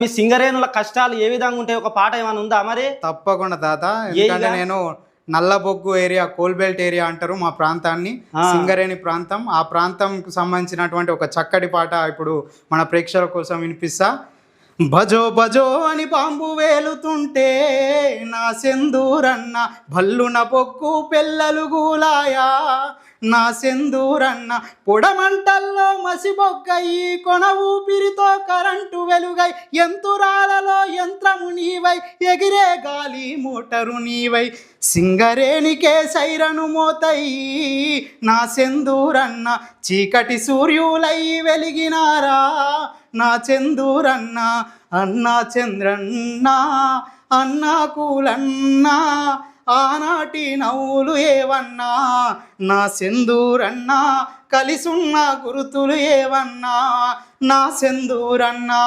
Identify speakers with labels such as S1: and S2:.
S1: మీ సింగరేణుల కష్టాలు ఏ విధంగా ఉంటాయి? ఒక పాట ఏమైనా ఉందా మరి?
S2: తప్పకుండా తాత. ఎందుకంటే? నేను నల్లబొగ్గు ఏరియా కోల్బెల్ట్ ఏరియా అంటారు మా ప్రాంతాన్ని. సింగరేణి ప్రాంతం. ఆ ప్రాంతంకు సంబంధించినటువంటి ఒక చక్కటి పాట ఇప్పుడు మన ప్రేక్షకుల కోసం వినిపిస్తా. భజో భజో అని పాంబు వేలుతుంటే నా సెందూరన్న భల్లున పొక్కు పెళ్ళలు గూలాయా. నా సెందూరన్న పొడమంటల్లో మసిబొగ్గయి కొన ఊపిరితో కరెంటు వెలుగై ఎంతురాలలో యంత్రము నీవై ఎగిరే గాలి మోటరు నీవై. సింగరేణికే సైరను మోతయి నా సెందూరన్న చీకటి సూర్యులై వెలిగినారా? నా చందూరన్న అన్నా చంద్రన్న అన్నా కూలన్నా ఆనాటి నవ్వులు ఏవన్నా? నా సెందూరన్నా కలిసున్న గురుతులు ఏవన్నా? నా సెందూరన్నా?